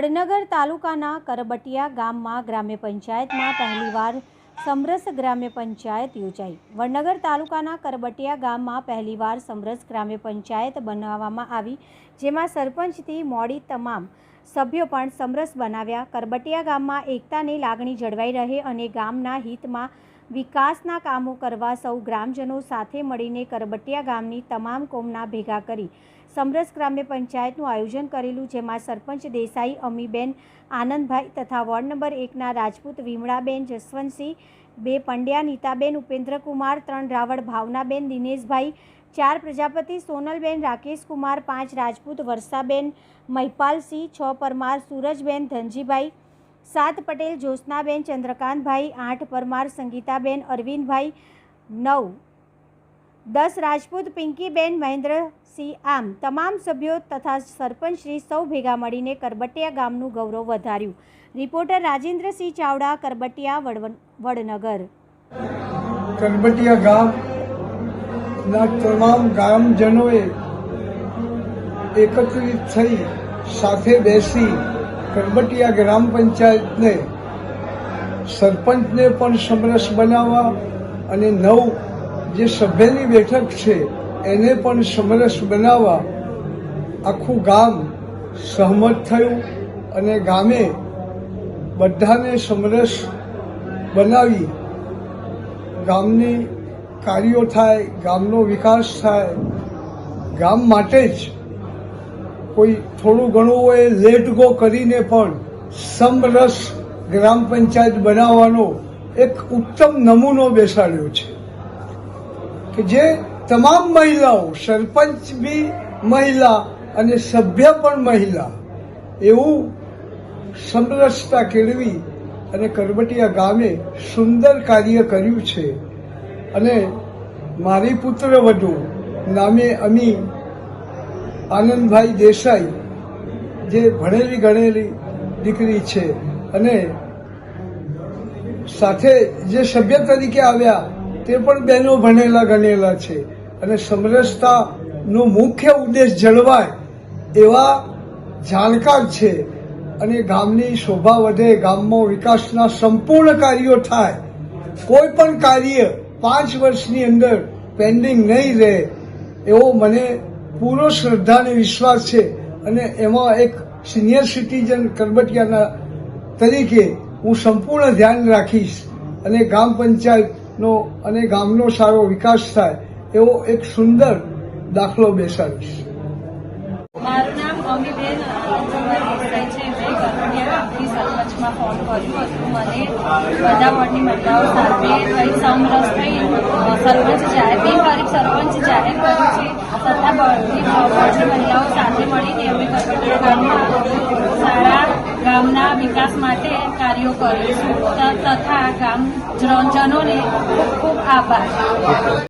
વડનગર તાલુકાના કરબટિયા ગામમાં ગ્રામ્ય પંચાયતમાં પહેલીવાર સમરસ ગ્રામ્ય પંચાયત યોજાઈ. વડનગર તાલુકાના કરબટિયા ગામમાં પહેલીવાર સમરસ ગ્રામ્ય પંચાયત બનાવવામાં આવી, જેમાં સરપંચથી મોડી તમામ સભ્યો પણ સમરસ બનાવ્યા. કરબટિયા ગામમાં એકતાની લાગણી જળવાઈ રહે અને ગામના હિતમાં વિકાસના કામો કરવા સૌ ગ્રામજનો સાથે મળીને કરબટિયા ગામની તમામ કોમના ભેગા કરી સમરસ ગ્રામ્ય પંચાયતનું આયોજન કરેલું, જેમાં સરપંચ દેસાઈ, અમીબેન આનંદભાઈ તથા વોર્ડ નંબર એકના રાજપૂત વિમળાબેન જસવંતસિંહ, બે પંડ્યા નીતાબેન ઉપેન્દ્રકુમાર, ત્રણ રાવળ ભાવનાબેન દિનેશભાઈ, ચાર પ્રજાપતિ સોનલબેન, રાકેશકુમાર, પાંચ રાજપૂત વર્ષાબેન મહિપાલસિંહ, છ પરમાર સૂરજબેન, ધનજીભાઈ સાત પટેલ, જ્યોત્સનાબેન, ચંદ્રકાંતભાઈ, આઠ પરમાર, સંગીતાબેન, અરવિંદભાઈ, નવ. દસ રાજપૂત, પિંકીબેન, મહેન્દ્રસિંહ આમ. તમામ સભ્યો તથા સરપંચશ્રી સૌ ભેગા મળીને કરબટિયા ગામનું ગૌરવ વધાર્યું. રિપોર્ટર રાજેન્દ્રસિંહ ચાવડા, કરબટિયા વડનગર. કરબટિયા ગામના તમામ ગામજનોએ એકત્રિત થઈ સાથે બેસી કરબટિયા ગ્રામ પંચાયતને સરપંચને પણ સમરસ બનાવવા અને નવ જે સભ્યની બેઠક છે, એને પણ સમરસ બનાવવા આખું ગામ સહમત થયું અને ગામે બધાને સમરસ બનાવી. ગામની કાર્યો થાય, ગામનો વિકાસ થાય, ગામ માટે જ કોઈ થોડું ઘણું હોય લેટ ગો કરીને પણ સમરસ ગ્રામ પંચાયત બનાવવાનો એક ઉત્તમ નમૂનો બેસાડ્યો છે. કે જે તમામ મહિલાઓ, સરપંચ બી મહિલા અને સભ્ય પણ મહિલા, એવું સમરસતા કેળવી અને કરબટિયા ગામે સુંદર કાર્ય કર્યું છે. અને મારી પુત્ર વધુ નામે અમી આનંદભાઈ દેસાઈ જે ભણેલી ગણેલી દીકરી છે અને સાથે જે સભ્ય તરીકે આવ્યા, તે પણ બહેનો ભણેલા ગણેલા છે. અને સમરસતાનો મુખ્ય ઉદ્દેશ જળવાય એવા જાણકાર છે. અને ગામની શોભા વધે, ગામમાં વિકાસના સંપૂર્ણ કાર્યો થાય. કોઈ પણ કાર્ય પાંચ વર્ષની અંદર પેન્ડિંગ નહીં રહે, એવો મને પૂરો શ્રદ્ધા અને વિશ્વાસ છે અને એમાં એક સિનિયર સિટીઝન કરબટિયાના તરીકે હું સંપૂર્ણ ધ્યાન રાખીશ અને ગ્રામ પંચાયતનો અને ગામનો સારો વિકાસ થાય એવો એક સુંદર દાખલો બેસાડીશ. મારું નામ અમીબેન દેસાઈ મહિલાઓ સાથે કઈ સમરસ થઈ. સરપંચ જાહેર બિન ગરીબ સરપંચ જાહેર કર્યું છે મહિલાઓ સાથે મળીને અમે સારા ગામના વિકાસ માટે કાર્યો કરીશું તથા ગામ જનોને ખૂબ ખૂબ આભાર.